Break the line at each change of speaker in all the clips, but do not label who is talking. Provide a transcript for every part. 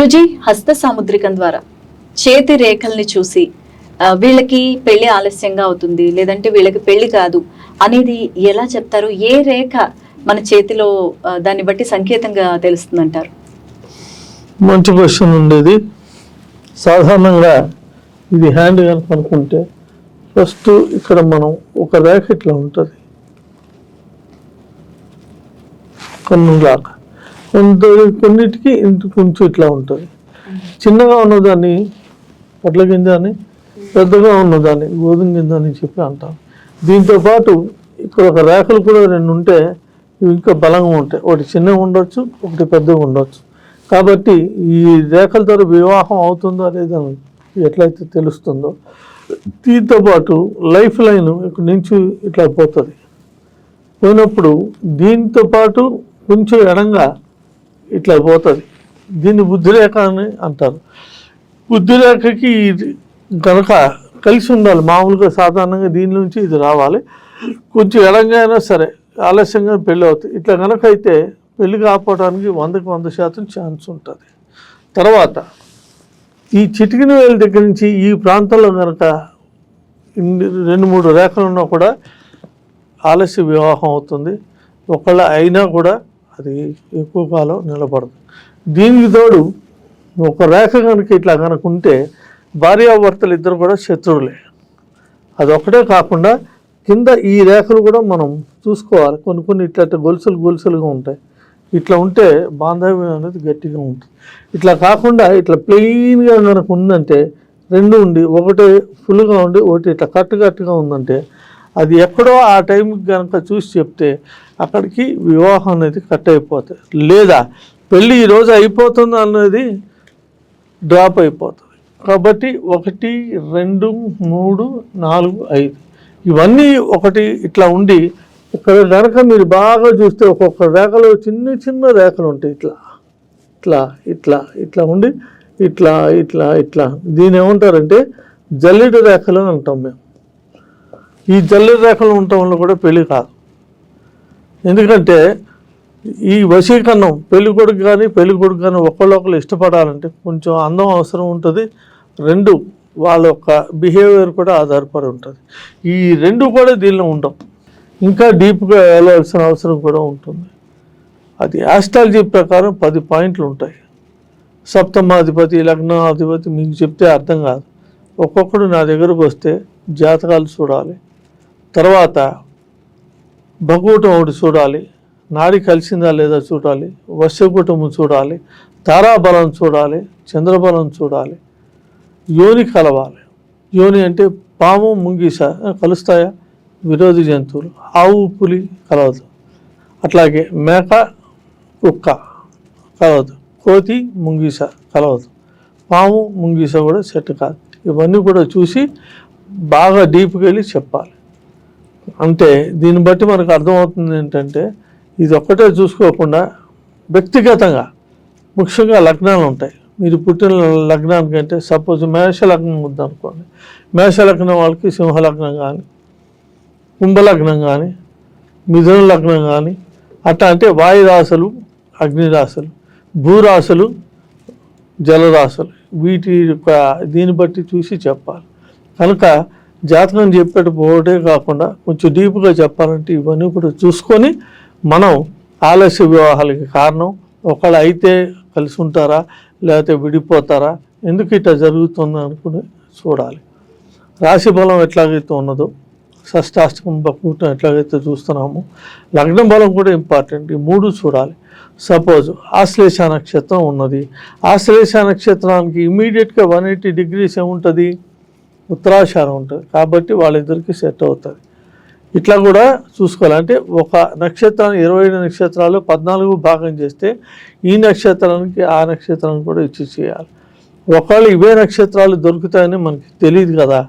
గురుజీ హస్త సాముద్రికం ద్వారా చేతి రేఖల్ని చూసి వీళ్ళకి పెళ్ళి ఆలస్యంగా అవుతుంది లేదంటే వీళ్ళకి పెళ్ళి కాదు అనేది ఎలా చెప్తారు? ఏ రేఖ మన చేతిలో దాన్ని బట్టి సంకేతంగా తెలుస్తుందంటారు?
మంచి క్వశ్చన్ ఉండేది. సాధారణంగా ఇది హ్యాండ్ కనుక అనుకుంటే ఫస్ట్ ఇక్కడ మనం ఒక రేఖ ఇట్లా ఉంటుంది. కన్నులాగా. కొన్నిటికి ఇంటి కొంచెం ఇట్లా ఉంటుంది. చిన్నగా ఉన్నదాన్ని పొట్ల గింజ అని పెద్దగా ఉన్నదాన్ని గోధుమ గింజ అని చెప్పి అంటాం దీంతో పాటు ఇక్కడ ఒక రేఖలు కూడా రెండు ఉంటే ఇవి ఇంకా బలంగా ఉంటాయి. ఒకటి చిన్నగా ఉండొచ్చు ఒకటి పెద్దగా ఉండొచ్చు. కాబట్టి ఈ రేఖల ద్వారా వివాహం అవుతుందో లేదని ఎట్లయితే తెలుస్తుందో దీంతో పాటు లైఫ్ లైన్ ఇక్కడ నుంచి ఇట్లా పోతుంది. పోయినప్పుడు దీంతో పాటు కొంచెం ఎడంగా ఇట్లా పోతుంది. దీన్ని బుద్ధిరేఖ అని అంటారు. బుద్ధిరేఖకి ఇది కనుక కలిసి ఉండాలి. మామూలుగా సాధారణంగా దీని నుంచి ఇది రావాలి. కొంచెం ఎడంగా అయినా సరే ఆలస్యంగా పెళ్ళి అవుతుంది. ఇట్లా కనుక అయితే పెళ్ళి కాపాడడానికి వందకి వంద శాతం ఛాన్స్ ఉంటుంది. తర్వాత ఈ చిటికిన వేల దగ్గర నుంచి ఈ ప్రాంతంలో కనుక రెండు మూడు రేఖలు ఉన్నా కూడా ఆలస్య వివాహం అవుతుంది. ఒకళ్ళ అయినా కూడా అది ఎక్కువ కాలం నిలబడదు. దీనికి తోడు ఒక రేఖ కనుక ఇట్లా కనుక ఉంటే భార్యాభర్తలు ఇద్దరు కూడా శత్రువులే. అదొక్కటే కాకుండా కింద ఈ రేఖలు కూడా మనం చూసుకోవాలి. కొన్ని కొన్ని ఇట్లా గొలుసులు గొలుసులుగా ఉంటాయి. ఇట్లా ఉంటే బాంధవ్యం అనేది గట్టిగా ఉంటుంది. ఇట్లా కాకుండా ఇట్లా ప్లెయిన్గా కనుక ఉందంటే రెండు ఉండి ఒకటి ఫుల్గా ఉండి ఒకటి ఇట్లా కట్టు కట్టుగా ఉందంటే అది ఎక్కడో ఆ టైంకి కనుక చూసి చెప్తే అక్కడికి వివాహం అనేది కట్ అయిపోతుంది లేదా పెళ్ళి ఈరోజు అయిపోతుంది అన్నది డ్రాప్ అయిపోతుంది. కాబట్టి ఒకటి రెండు మూడు నాలుగు ఐదు. ఇవన్నీ ఒకటి ఇట్లా ఉండి ఇక్కడ కనుక మీరు బాగా చూస్తే ఒక్కొక్క రేఖలో చిన్న చిన్న రేఖలు ఉంటాయి. ఇట్లా ఇట్లా ఇట్లా ఇట్లా ఉండి ఇట్లా ఇట్లా ఇట్లా. దీని ఏమంటారంటే జల్లెడు రేఖలు అని అంటాం మేము. ఈ జల్లెడు రేఖలు ఉండటం వల్ల కూడా పెళ్ళి కాదు. ఎందుకంటే ఈ వశీకరణం పెళ్ళి కొడుకు కానీ పెళ్ళి కొడుకు కానీ ఒకళ్ళొకరు ఇష్టపడాలంటే కొంచెం అందం అవసరం ఉంటుంది. రెండు వాళ్ళ యొక్క బిహేవియర్ కూడా ఆధారపడి ఉంటుంది. ఈ రెండు కూడా దీనిలో ఉండవు. ఇంకా డీప్గా వెళ్ళాల్సిన అవసరం కూడా ఉంటుంది. అది ఆస్ట్రాలజీ ప్రకారం పది పాయింట్లు ఉంటాయి. సప్తమాధిపతి లగ్నాధిపతి మీకు చెప్తే అర్థం కాదు. ఒక్కొక్కడు నా దగ్గరకు వస్తే జాతకాలు చూడాలి. తర్వాత భగూటం ఒకటి చూడాలి నాడి కలిసిందా లేదా చూడాలి వశ్యకూటము చూడాలి తారాబలం చూడాలి చంద్రబలం చూడాలి యోని కలవాలి. యోని అంటే పాము ముంగీస కలుస్తాయా? విరోధి జంతువులు. ఆవు పులి కలవదు. అట్లాగే మేక కుక్క కలవదు. కోతి ముంగీస కలవదు. పాము ముంగీస కూడా సెట్ కాదు. ఇవన్నీ కూడా చూసి బాగా డీప్కి వెళ్ళి చెప్పాలి. అంటే దీన్ని బట్టి మనకు అర్థమవుతుంది ఏంటంటే ఇది ఒక్కటే చూసుకోకుండా వ్యక్తిగతంగా ముఖ్యంగా లగ్నాలు ఉంటాయి. మీరు పుట్టిన లగ్నానికి అంటే సపోజ్ మేష లగ్నం ఉందనుకోండి. మేష లగ్నం వాళ్ళకి సింహ లగ్నం కానీ కుంభలగ్నం కానీ మిథున లగ్నం కానీ అట్లా అంటే వాయురాశలు అగ్నిరాశలు భూరాశలు జలరాశలు భూరాశులు జలరాశులు. వీటి యొక్క దీన్ని బట్టి చూసి చెప్పాలి. కనుక జాతకం చెప్పేటప్పుడు పోవటే కాకుండా కొంచెం డీప్గా చెప్పాలంటే ఇవన్నీ కూడా చూసుకొని మనం ఆలస్య వివాహాలకి కారణం ఒకళ్ళు అయితే కలిసి ఉంటారా లేకపోతే విడిపోతారా ఎందుకు ఇట్లా జరుగుతుంది అనుకుని చూడాలి. రాశి బలం ఎట్లాగైతే ఉన్నదో షష్టాష్టకం బకూటం ఎట్లాగైతే చూస్తున్నామో లగ్న బలం కూడా ఇంపార్టెంట్ ఈ మూడు చూడాలి. సపోజ్ ఆశ్లేష నక్షత్రం ఉన్నది. ఆశ్లేష నక్షత్రానికి ఇమీడియట్గా వన్ ఎయిటీ డిగ్రీస్ ఏముంటుంది? ఉత్తరాషాఢం ఉంటుంది. కాబట్టి వాళ్ళిద్దరికి సెట్ అవుతుంది. ఇట్లా కూడా చూసుకోవాలంటే ఒక నక్షత్రాన్ని ఇరవై ఐదు నక్షత్రాలు పద్నాలుగు భాగం చేస్తే ఈ నక్షత్రానికి ఆ నక్షత్రాన్ని కూడా ఇచ్చి చేయాలి. ఒకవేళ ఇవే నక్షత్రాలు దొరుకుతాయని మనకి తెలియదు కదా.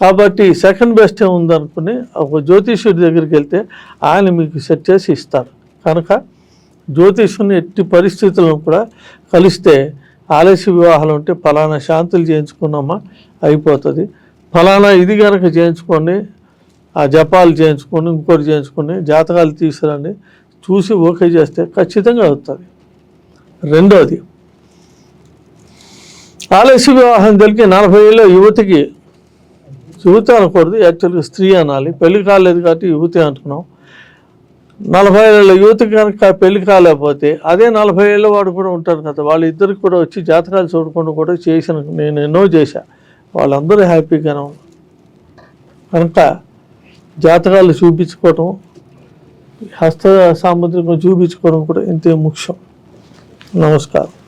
కాబట్టి సెకండ్ బెస్ట్ ఉందనుకుని ఒక జ్యోతిష్యుడి దగ్గరికి వెళ్తే ఆయన మీకు సెట్ చేసి ఇస్తారు. కనుక జ్యోతిష్యుని ఎట్టి పరిస్థితులను కూడా కలిస్తే ఆలస్య వివాహాలు ఉంటే ఫలానా శాంతులు చేయించుకున్నామా? అయిపోతుంది. ఫలానా ఇది కనుక చేయించుకోండి ఆ జపాలు చేయించుకొని ఇంకోటి చేయించుకొని జాతకాలు తీసుకురండి. చూసి ఓకే చేస్తే ఖచ్చితంగా అవుతుంది రెండోది ఆలస్య వివాహం జరిగి నలభై ఏళ్ళ యువతికి యువత అనకూడదు యాక్చువల్గా స్త్రీ అనాలి. పెళ్ళి కాలేదు కాబట్టి యువతి అంటున్నాం. నలభై ఏళ్ళ యువతికి కనుక పెళ్ళి కాలేకపోతే అదే నలభై ఏళ్ళ వాడు కూడా ఉంటారు కదా. వాళ్ళిద్దరికి కూడా వచ్చి జాతకాలు చూడకుండా కూడా చేసిన నేను ఎన్నో చేశా. వాళ్ళందరూ హ్యాపీగానే ఉన్నారు. కనుక జాతకాలు చూపించుకోవటం హస్త సాముద్రికం చూపించుకోవడం కూడా ఇంతే ముఖ్యం. నమస్కారం.